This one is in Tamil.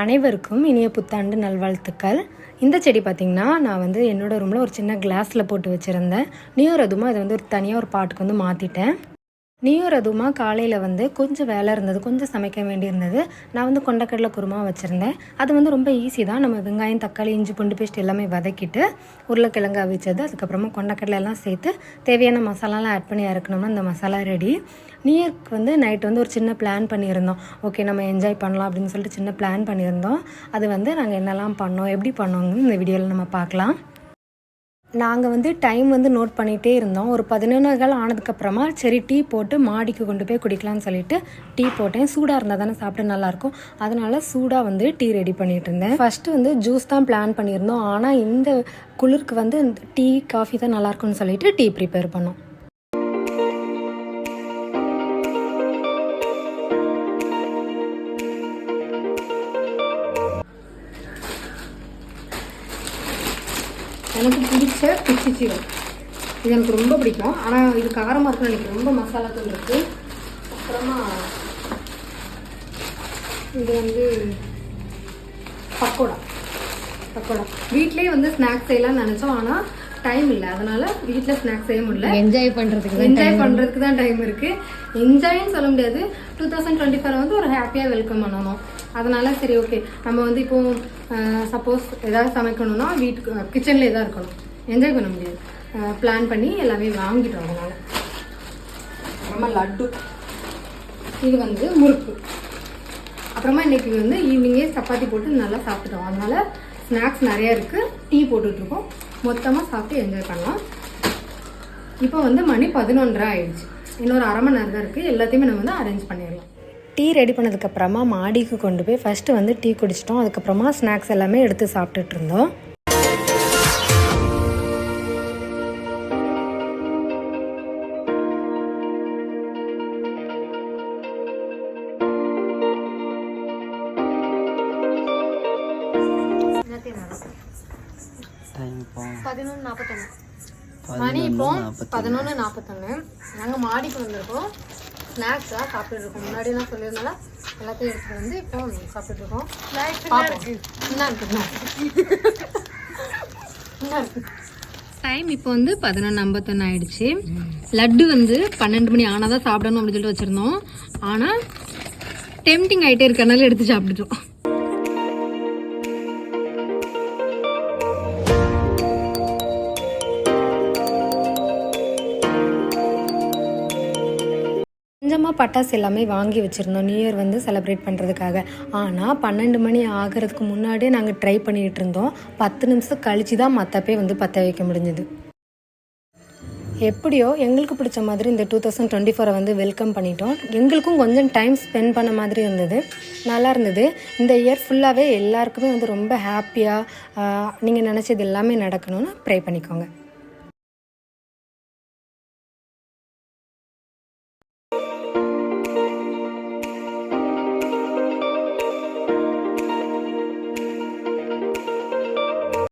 அனைவருக்கும் இனிய புத்தாண்டு நல்வாழ்த்துக்கள். இந்த செடி பார்த்திங்கன்னா நான் வந்து என்னோடய ரூமில் ஒரு சின்ன கிளாஸில் போட்டு வச்சுருந்தேன். நியூ அதுவும் அதை வந்து ஒரு தனியாக ஒரு பாட்டுக்கு வந்து மாற்றிட்டேன் நீயும் ரதுமா காலையில் வந்து கொஞ்சம் வேலை இருந்தது கொஞ்சம் சமைக்க வேண்டியிருந்தது. நான் வந்து கொண்டக்கடலை குருமா வச்சுருந்தேன். அது வந்து ரொம்ப ஈஸி தான். நம்ம வெங்காயம் தக்காளி இஞ்சி பூண்டு பேஸ்ட் எல்லாமே வதக்கிட்டு உருளைக்கிழங்கு அவிச்சது அதுக்கப்புறமா கொண்டக்கடலை எல்லாம் சேர்த்து தேவையான மசாலாலாம் ஆட் பண்ணி இறக்கணும்னா அந்த மசாலா ரெடி நியூ இயர்க்கு வந்து நைட் வந்து ஒரு சின்ன பிளான் பண்ணியிருந்தோம். ஓகே நம்ம என்ஜாய் பண்ணலாம் அப்படின்னு சொல்லிட்டு சின்ன பிளான் பண்ணியிருந்தோம். அது வந்து நாங்கள் என்னெல்லாம் பண்ணோம் எப்படி பண்ணோங்கன்னு இந்த வீடியோவில் நம்ம பார்க்கலாம். நாங்கள் வந்து டைம் வந்து நோட் பண்ணிகிட்டே இருந்தோம். ஒரு பதினொன்றுகள் ஆனதுக்கப்புறமா சரி டீ போட்டு மாடிக்கு கொண்டு போய் குடிக்கலாம்னு சொல்லிட்டு டீ போட்டேன். சூடாக இருந்தால் தானே சாப்பிட நல்லாயிருக்கும் அதனால் சூடாக வந்து டீ ரெடி பண்ணிகிட்டு இருந்தேன். ஃபஸ்ட்டு வந்து ஜூஸ் தான் பிளான் பண்ணியிருந்தோம். ஆனால் இந்த குளிருக்கு வந்து டீ காஃபி தான் நல்லாயிருக்கும்னு சொல்லிட்டு டீ ப்ரிப்பேர் பண்ணோம். எனக்கு பிடிச்ச பிச்சி சீரம் இது எனக்கு ரொம்ப பிடிக்கும். ஆனால் இது காரமாக இருக்குன்னு எனக்கு ரொம்ப மசாலா தூள் இருக்குது அப்புறமா இது வந்து பக்கோடா. பக்கோடா. வீட்லேயே வந்து ஸ்நாக்ஸ் செய்யலாம்னு நினச்சோம். ஆனால் டைம் இல்லை. அதனால வீட்டில் ஸ்நாக்ஸ் செய்ய முடியல. என்ஜாய் பண்றதுக்கு என்ஜாய் பண்ணுறதுக்கு தான் டைம் இருக்குது என்ஜாய்னு சொல்ல முடியாது. டூ தௌசண்ட் டுவெண்ட்டி ஃபோர் வந்து ஒரு ஹாப்பியாக வெல்கம் பண்ணணும். அதனால சரி ஓகே நம்ம வந்து இப்போ சப்போஸ் ஏதாவது சமைக்கணும்னா வீட்டுக்கு கிச்சன்லேயே தான் இருக்கணும். என்ஜாய் பண்ண முடியாது. பிளான் பண்ணி எல்லாமே வாங்கிட்டோம் அதனால. அப்புறமா லட்டு. இது வந்து முறுக்கு. அப்புறமா இன்னைக்கு வந்து ஈவினிங்கே சப்பாத்தி போட்டு நல்லா சாப்பிட்டுட்டோம். அதனால ஸ்நாக்ஸ் நிறைய இருக்குது டீ போட்டுட்ருக்கோம். மொத்தமாக சாப்பிட்டு என்ஜாய் பண்ணலாம். இப்போ வந்து மணி பதினொன்றரை ஆயிடுச்சு. இன்னொரு அரை மணி நேரம் தான் இருக்குது எல்லாத்தையுமே நம்ம வந்து அரேஞ்ச் பண்ணிடலாம். டீ ரெடி பண்ணதுக்கப்புறமா மாடிக்கு கொண்டு போய் ஃபஸ்ட்டு வந்து டீ குடிச்சிட்டோம். அதுக்கப்புறமா ஸ்நாக்ஸ் எல்லாமே எடுத்து சாப்பிட்டுட்டு இருந்தோம். டைம் இப்போ பதினொன்று நாற்பத்தொன்று மணி இப்போ பதினொன்று நாற்பத்தொன்று நாங்கள் மாடிக்கு வந்திருக்கோம். ஸ்நாக்ஸ் தான் சாப்பிட்டுட்டு இருக்கோம். முன்னாடி நான் சொல்லியிருந்தால எல்லாத்தையும் எடுத்துட்டு வந்து இப்போ பார்ப்போம். என்ன இருக்கு? என்ன இருக்கு? டைம் இப்போ வந்து பதினொன்று ஐம்பத்தொன்று ஆயிடுச்சு. லட்டு வந்து பன்னெண்டு மணி ஆனால் தான் சாப்பிடணும் அப்படின்னு சொல்லிட்டு வச்சுருந்தோம். ஆனால் டெம்டிங் ஆகிட்டே இருக்கறனால எடுத்து சாப்பிட்டுட்டோம். கொஞ்சமாக பட்டாசு எல்லாமே வாங்கி வச்சுருந்தோம். நியூ இயர் வந்து செலிப்ரேட் பண்ணுறதுக்காக ஆனால் பன்னெண்டு மணி ஆகிறதுக்கு முன்னாடியே நாங்கள் ட்ரை பண்ணிகிட்டு இருந்தோம். பத்து நிமிஷம் கழிச்சு தான் மற்றப்பே வந்து பற்ற வைக்க முடிஞ்சது. எப்படியோ எங்களுக்கு பிடிச்ச மாதிரி இந்த டூ தௌசண்ட் டுவெண்ட்டி ஃபோரை வந்து வெல்கம் பண்ணிட்டோம். எங்களுக்கும் கொஞ்சம் டைம் ஸ்பெண்ட் பண்ண மாதிரி இருந்தது. நல்லா இருந்தது. இந்த இயர் ஃபுல்லாகவே எல்லாருக்குமே வந்து ரொம்ப ஹாப்பியாக நீங்கள் நினச்சது எல்லாமே நடக்கணும்னு ப்ரே பண்ணிக்கோங்க.